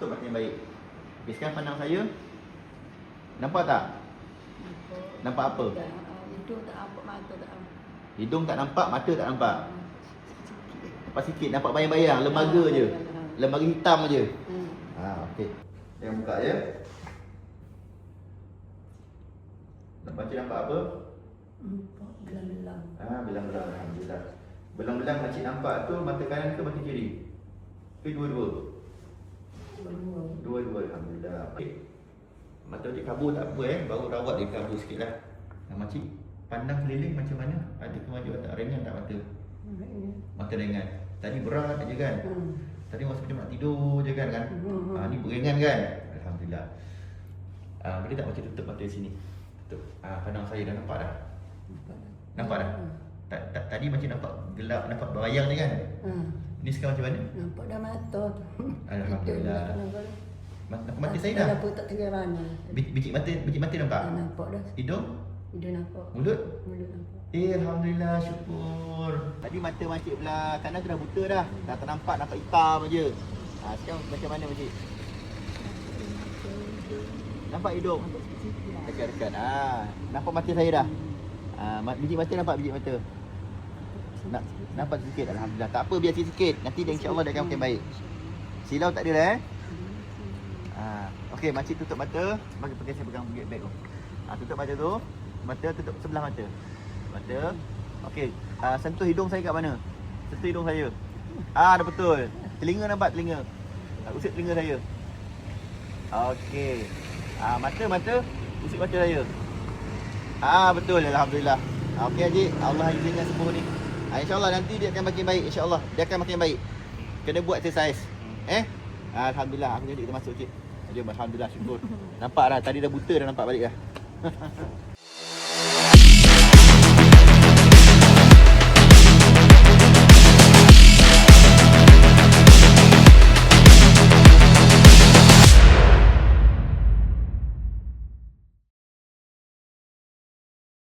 tutup mata yang baik. Okey, sekarang pandang saya. Nampak tak? Nampak apa? Tak, ah, Hidung tak nampak, mata tak nampak. Hidung tak nampak, mata tak nampak. Ah. Nampak sikit, nampak bayang-bayang, lembaga Ah, je. ah. Lembaga hitam je. Hmm. Ha, okey. Yang buka ya. Nampak cik nampak apa? Nampak belang-belang. Ah, belang-belang alhamdulillah. Belang-belang makcik nampak tu mata kanan ke mata kiri? Ke dua-dua? Dua-dua. Alhamdulillah. Okey. Mata cik kabur tak apa eh, baru rawat dia kabur sikitlah. Nah, makcik pandang keliling macam mana? Ada kemajuan tak? Ringan tak mata? Hmm. Mata ringan. Tadi berat je kan? Hmm. Tadi masa macam nak tidur je kan kan? Hmm. Ah, ni beringan kan? Alhamdulillah. Ah, boleh tak macam tutup mata sini? Tutup. Ah, pandang saya dah nampak dah. Nampak tak? Nampak dah? Hmm. Tak, tak, tadi macam nampak gelap, nampak bayang ni kan? Hmm. Ni sekarang macam mana? Nampak dah mata. Alhamdulillah. Mata, mata saya Dah dah. Tak terkira mana. Bi- Bicik mata, bicik mata nampak? Dah nampak dah. Hidung? Hidung nampak. Mulut? Mulut nampak. Eh, Alhamdulillah, syukur. Tadi mata makcik belah kanan tu dah buta dah. Dah tak nampak, nampak hitam je. Ha, sekarang macam mana makcik? Nampak hidung? Lah. Dekat-dekat. Ha, nampak mata saya dah. Ha, biji mata nampak biji mata. Nak, nampak sikit Alhamdulillah. Tak apa, biar sikit. Nanti dia insyaAllah dia akan makin baik. Silau tak ada dah eh? Ha, okey, makcik tutup mata. Bagi pakai saya pegang bag tu. Ha, tutup mata tu. Mata tutup sebelah mata. Mata. Okey, ha, sentuh hidung saya kat mana? Sentuh hidung saya. Ah, dah betul. Telinga nampak telinga. Ha, usik telinga saya. Okey. Ah, mata mata usik mata saya. Ah, betul alhamdulillah. Ah, okey Haji, Allah izinkan sembuh ni. Ah, InsyaAllah nanti dia akan makin baik insyaAllah. Dia akan makin baik. Kena buat exercise. Eh? Ah, alhamdulillah aku jadi kita masuk cik. Jom alhamdulillah syukur. Nampak dah tadi dah buta dah nampak balik dah.